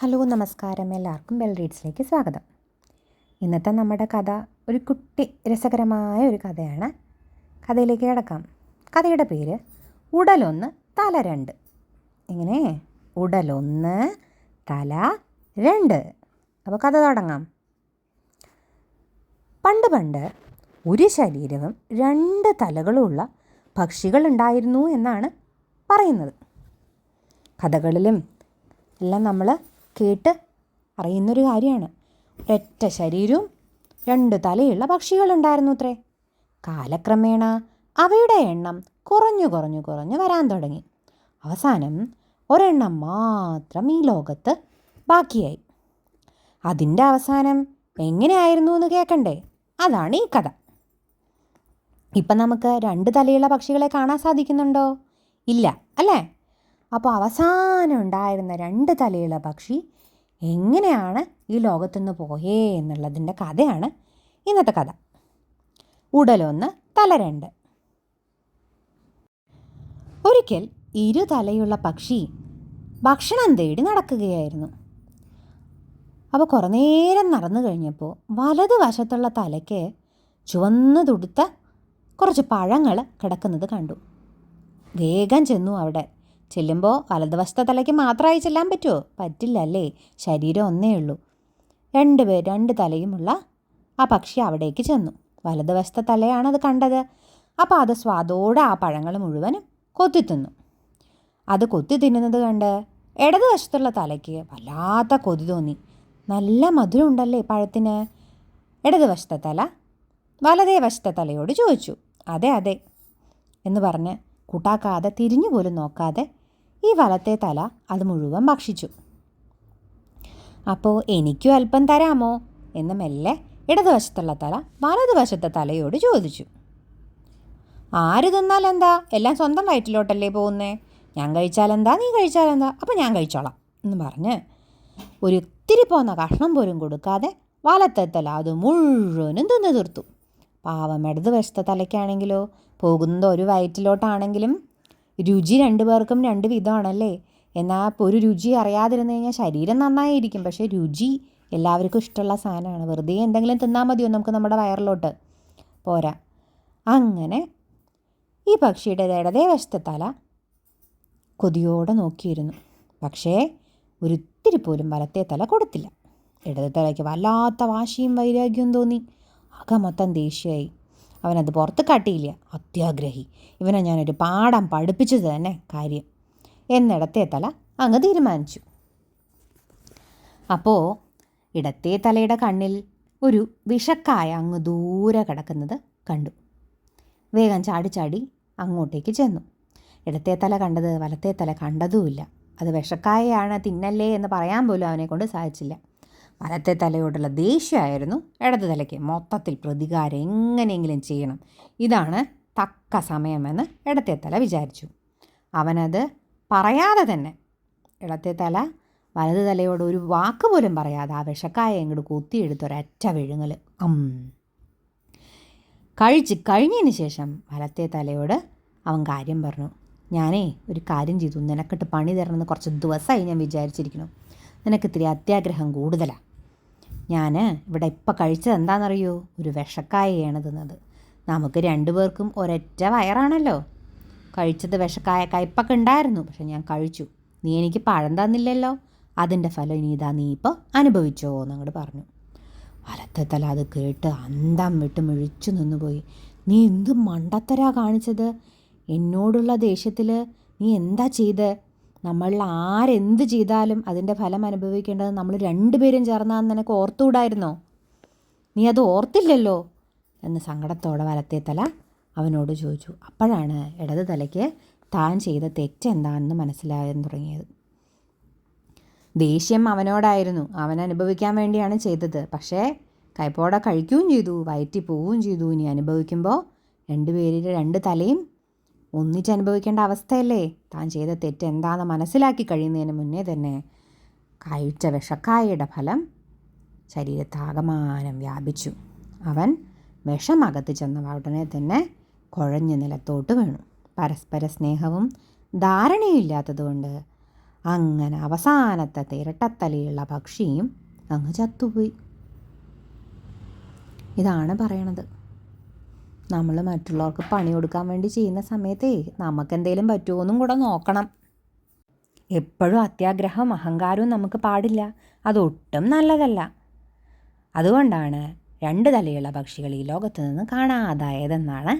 Hello നമസ്കാരം. എല്ലാവർക്കും bell റീഡ്സിലേക്ക് സ്വാഗതം. ഇന്നത്തെ നമ്മുടെ കഥ ഒരു കുട്ടി രസകരമായ ഒരു കഥയാണ്. കഥയിലേക്ക് കിടക്കാം. കഥയുടെ പേര് ഉടലൊന്ന് തല രണ്ട്. എങ്ങനെ ഉടലൊന്ന് തല രണ്ട്. അപ്പോൾ കഥ തുടങ്ങാം. പണ്ട് പണ്ട് ഒരു ശരീരവും രണ്ട് തലകളുമുള്ള പക്ഷികളുണ്ടായിരുന്നു എന്നാണ് പറയുന്നത്. കഥകളിലും എല്ലാം നമ്മൾ കേട്ട് അറിയുന്നൊരു കാര്യമാണ്. ഒരൊറ്റ ശരീരവും രണ്ട് തലയുള്ള പക്ഷികളുണ്ടായിരുന്നു അത്രേ. കാലക്രമേണ അവയുടെ എണ്ണം കുറഞ്ഞു കുറഞ്ഞു കുറഞ്ഞു വരാൻ തുടങ്ങി. അവസാനം ഒരെണ്ണം മാത്രം ഈ ലോകത്ത് ബാക്കിയായി. അതിന്റെ അവസാനം എങ്ങനെയായിരുന്നു എന്ന് കേൾക്കണ്ടേ അതാണ് ഈ കഥ. ഇപ്പം നമുക്ക് രണ്ട് തലയുള്ള പക്ഷികളെ കാണാൻ സാധിക്കുന്നുണ്ടോ? ഇല്ല അല്ലേ? അപ്പോൾ അവസാനം ഉണ്ടായിരുന്ന രണ്ട് തലയുള്ള പക്ഷി എങ്ങനെയാണ് ഈ ലോകത്തുനിന്ന് പോയേ എന്നുള്ളതിന്റെ കഥയാണ് ഇന്നത്തെ കഥ. ഉടലൊന്ന് തല രണ്ട്. ഒരിക്കൽ ഇരു തലയുള്ള പക്ഷി ഭക്ഷണം തേടി നടക്കുകയായിരുന്നു. അപ്പോൾ കുറേ നേരം നടന്നു കഴിഞ്ഞപ്പോൾ വലതുവശത്തുള്ള തലയ്ക്ക് ചുവന്ന് തുടുത്ത കുറച്ച് പഴങ്ങൾ കിടക്കുന്നത് കണ്ടു. വേഗം ചെന്നു അവിടെ. ചെല്ലുമ്പോൾ വലതുവശത്തെ തലയ്ക്ക് മാത്രമായി ചെല്ലാൻ പറ്റുമോ പറ്റില്ല അല്ലേ ശരീരം ഒന്നേ ഉള്ളൂ. രണ്ട് പേർ രണ്ട് തലയുമുള്ള ആ പക്ഷി അവിടേക്ക് ചെന്നു. വലതുവശത്തെ തലയാണത് കണ്ടത്. അപ്പോൾ അത് സ്വാദോടെ ആ പഴങ്ങൾ മുഴുവനും കൊത്തി തിന്നു. അത് കൊത്തി തിന്നുന്നത് കണ്ട് ഇടതുവശത്തുള്ള തലയ്ക്ക് വല്ലാത്ത കൊതി തോന്നി. നല്ല മധുരം ഉണ്ടല്ലേ പഴത്തിന്? ഇടതുവശത്തെ തല വലതേ വശത്തെ തലയോട് ചോദിച്ചു. അതെ അതെ എന്ന് പറഞ്ഞ് കൂട്ടാക്കാതെ തിരിഞ്ഞു പോലും നോക്കാതെ ഈ വലത്തെ തല അത് മുഴുവൻ ഭക്ഷിച്ചു. അപ്പോൾ എനിക്കും അല്പം തരാമോ? എന്ന് മെല്ലെ ഇടതുവശത്തുള്ള തല വലതുവശത്തെ തലയോട് ചോദിച്ചു. ആര് തിന്നാൽ എന്താ? എല്ലാം സ്വന്തം വയറ്റിലോട്ടല്ലേ പോകുന്നേ? ഞാൻ കഴിച്ചാലെന്താ നീ കഴിച്ചാലെന്താ അപ്പോൾ ഞാൻ കഴിച്ചോളാം എന്ന് പറഞ്ഞ് ഒരു ഇത്തിരി പോന്ന കഷ്ണം പോലും കൊടുക്കാതെ വലത്തെ തല അത് മുഴുവനും തിന്നു തീർത്തു. പാവം ഇടതുവശത്തെ തലയ്ക്കാണെങ്കിലോ പോകുന്നത് ഒരു വയറ്റിലോട്ടാണെങ്കിലും രുചി രണ്ടു പേർക്കും രണ്ട് വിധമാണല്ലേ? എന്നാൽ ഇപ്പോൾ ഒരു രുചി അറിയാതിരുന്നു കഴിഞ്ഞാൽ ശരീരം നന്നായിരിക്കും. പക്ഷേ രുചി എല്ലാവർക്കും ഇഷ്ടമുള്ള സാധനമാണ്. വെറുതെ എന്തെങ്കിലും തിന്നാൽ മതിയോ നമുക്ക് നമ്മുടെ വയറിലോട്ട്? പോരാ. അങ്ങനെ ഈ പക്ഷിയുടെ ഇടതേ വശത്തെ തല കൊതിയോടെ നോക്കിയിരുന്നു. പക്ഷേ ഒരിത്തിരി പോലും വലത്തെ തല കൊടുത്തില്ല. ഇടത് തലയ്ക്ക് വല്ലാത്ത വാശിയും വൈരാഗ്യവും തോന്നി. ആകെ മൊത്തം ദേഷ്യമായി അവനത് പുറത്ത് കാട്ടിയില്ല. അത്യാഗ്രഹി. ഇവനെ ഞാനൊരു പാഠം പഠിപ്പിച്ചത് തന്നെ കാര്യം. എന്നിടത്തെ തല അങ്ങ് തീരുമാനിച്ചു. അപ്പോൾ ഇടത്തെ തലയുടെ കണ്ണിൽ ഒരു വിഷക്കായ അങ്ങ് ദൂരെ കിടക്കുന്നത് കണ്ടു. വേഗം ചാടി ചാടി അങ്ങോട്ടേക്ക് ചെന്നു. ഇടത്തെ തല കണ്ടത് വലത്തെ തല കണ്ടതുമില്ല. അത് വിഷക്കായയാണ് തിന്നല്ലേ എന്ന് പറയാൻ പോലും അവനെ കൊണ്ട് സാധിച്ചില്ല. വലത്തെ തലയോടുള്ള ദേഷ്യമായിരുന്നു ഇടത് തലയ്ക്ക്. മൊത്തത്തിൽ പ്രതികാരം എങ്ങനെയെങ്കിലും ചെയ്യണം. ഇതാണ് തക്ക സമയമെന്ന് ഇടത്തെ തല വിചാരിച്ചു. അവനത് പറയാതെ തന്നെ. ഇടത്തെ തല വലത് തലയോട് ഒരു വാക്ക് പോലും പറയാതെ ആ വിഷക്കായ ഇങ്ങോട്ട് കുത്തിയെടുത്തൊരറ്റ വിഴുങ്ങൽ അം കഴിച്ച് കഴിഞ്ഞതിന് ശേഷം വലത്തെ തലയോട് അവൻ കാര്യം പറഞ്ഞു. ഞാനേ ഒരു കാര്യം ചെയ്തു. നിനക്കിട്ട് പണി തരണമെന്ന് കുറച്ച് ദിവസമായി ഞാൻ വിചാരിച്ചിരിക്കുന്നു. നിനക്കിത്തിരി അത്യാഗ്രഹം കൂടുതലാണ് ഞാൻ ഇവിടെ ഇപ്പം കഴിച്ചത് എന്താണെന്നറിയോ ഒരു വിഷക്കായയാണ് തിന്നത് നമുക്ക് രണ്ടു പേർക്കും ഒരൊറ്റ വയറാണല്ലോ. കഴിച്ചത് വിഷക്കായ കയ്പൊക്കെ ഉണ്ടായിരുന്നു പക്ഷെ ഞാൻ കഴിച്ചു. നീ എനിക്ക് പഴം തന്നില്ലല്ലോ. അതിന്റെ ഫലം ഇനി ഇതാ നീ ഇപ്പോൾ അനുഭവിച്ചോ എന്നങ്ങോട്ട് പറഞ്ഞു. വലത്തെ തല അത് കേട്ട് അന്തം വിട്ട് മിഴിച്ചു നിന്നുപോയി. നീ എന്ത് മണ്ടത്തരാ കാണിച്ചത്? എന്നോടുള്ള ദേഷ്യത്തിൽ നീ എന്താ ചെയ്ത്? നമ്മളിൽ ആരെന്ത് ചെയ്താലും അതിന്റെ ഫലം അനുഭവിക്കേണ്ടത് നമ്മൾ രണ്ടുപേരും ചേർന്നാന്ന് നിനക്ക് ഓർത്തുകൂടായിരുന്നോ? നീ അത് ഓർത്തില്ലല്ലോ? എന്ന് സങ്കടത്തോടെ വലത്തെ തല അവനോട് ചോദിച്ചു. അപ്പോഴാണ് ഇടത് തലയ്ക്ക് താൻ ചെയ്ത തെറ്റെന്താണെന്ന് മനസ്സിലാകാൻ തുടങ്ങിയത്. ദേഷ്യം അവനോടായിരുന്നു. അവൻ അനുഭവിക്കാൻ വേണ്ടിയാണ് ചെയ്തത്. പക്ഷേ കൈപ്പോടെ കഴിക്കുകയും ചെയ്തു വയറ്റി പോവുകയും ചെയ്തു. ഇനി അനുഭവിക്കുമ്പോൾ രണ്ടുപേരുടെ രണ്ട് തലയും ഒന്നിച്ച് അനുഭവിക്കേണ്ട അവസ്ഥയല്ലേ? താൻ ചെയ്ത തെറ്റ് എന്താണെന്ന് മനസ്സിലാക്കി കഴിയുന്നതിന് മുന്നേ തന്നെ കഴിച്ച വിഷക്കായയുടെ ഫലം ശരീരത്താകമാനം വ്യാപിച്ചു. അവൻ വിഷം അകത്ത് ചെന്ന ഉടനെ തന്നെ കുഴഞ്ഞ നിലത്തോട്ട് വീണു. പരസ്പര സ്നേഹവും ധാരണയും ഇല്ലാത്തതുകൊണ്ട് അങ്ങനെ അവസാനത്തെ തിരട്ടത്തലയുള്ള പക്ഷിയും അങ്ങ് ചത്തുപോയി. ഇതാണ് പറയണത്. നമ്മൾ മറ്റുള്ളവർക്ക് പണി കൊടുക്കാൻ വേണ്ടി ചെയ്യുന്ന സമയത്തേ നമുക്കെന്തേലും എന്തെങ്കിലും പറ്റുമോന്നും കൂടെ നോക്കണം. എപ്പോഴും അത്യാഗ്രഹവും അഹങ്കാരവും നമുക്ക് പാടില്ല. അതൊട്ടും നല്ലതല്ല. അതുകൊണ്ടാണ് രണ്ട് തലയുള്ള പക്ഷികൾ ഈ ലോകത്ത് നിന്ന് കാണാതായതെന്നാണ്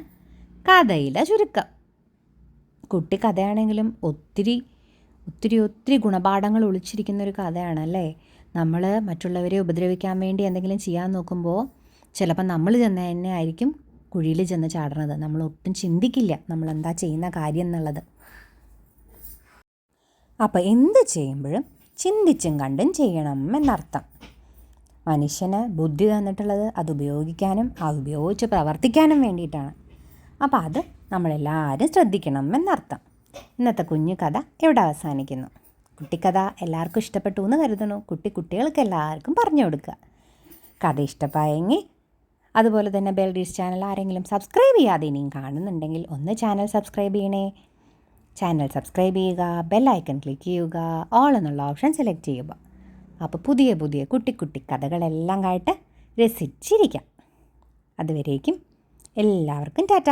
കഥയിലെ ചുരുക്കം. കുട്ടി കഥയാണെങ്കിലും ഒത്തിരി ഒത്തിരി ഒത്തിരി ഗുണപാഠങ്ങൾ ഒളിച്ചിരിക്കുന്ന ഒരു കഥയാണല്ലേ? നമ്മൾ മറ്റുള്ളവരെ ഉപദ്രവിക്കാൻ വേണ്ടി എന്തെങ്കിലും ചെയ്യാൻ നോക്കുമ്പോൾ ചിലപ്പോൾ നമ്മൾ ചെന്ന് തന്നെ ആയിരിക്കും കുഴിയിൽ ചെന്ന് ചാടണത്. നമ്മൾ ഒട്ടും ചിന്തിക്കില്ല നമ്മൾ എന്താ ചെയ്യുന്ന കാര്യം എന്നുള്ളത്. അപ്പോൾ എന്ത് ചെയ്യുമ്പോഴും ചിന്തിച്ചും കണ്ടും ചെയ്യണം എന്നർത്ഥം. മനുഷ്യന് ബുദ്ധി തന്നിട്ടുള്ളത് അത് ഉപയോഗിക്കാനും അത് ഉപയോഗിച്ച് പ്രവർത്തിക്കാനും വേണ്ടിയിട്ടാണ്. അപ്പോൾ അത് നമ്മളെല്ലാവരും ശ്രദ്ധിക്കണം എന്നർത്ഥം. ഇന്നത്തെ കുഞ്ഞു കഥ എവിടെ അവസാനിക്കുന്നു. കുട്ടിക്കഥ എല്ലാവർക്കും ഇഷ്ടപ്പെട്ടു എന്ന് കരുതണു കുട്ടി കുട്ടികൾക്ക് എല്ലാവർക്കും പറഞ്ഞു കൊടുക്കുക. കഥ ഇഷ്ടമായെങ്കിൽ അതുപോലെ തന്നെ ബെൽഡീസ് ചാനൽ ആരെങ്കിലും സബ്സ്ക്രൈബ് ചെയ്യാതെ ഇനിയും കാണുന്നുണ്ടെങ്കിൽ ഒന്ന് ചാനൽ സബ്സ്ക്രൈബ് ചെയ്യണേ. ചാനൽ സബ്സ്ക്രൈബ് ചെയ്യുക ബെല്ലൈക്കൺ ക്ലിക്ക് ചെയ്യുക ഓൾ എന്നുള്ള ഓപ്ഷൻ സെലക്ട് ചെയ്യുക. അപ്പോൾ പുതിയ പുതിയ കുട്ടി കുട്ടി കഥകളെല്ലാം കേട്ട് രസിച്ചിരിക്കാം. അതുവരേക്കും എല്ലാവർക്കും ടാറ്റ.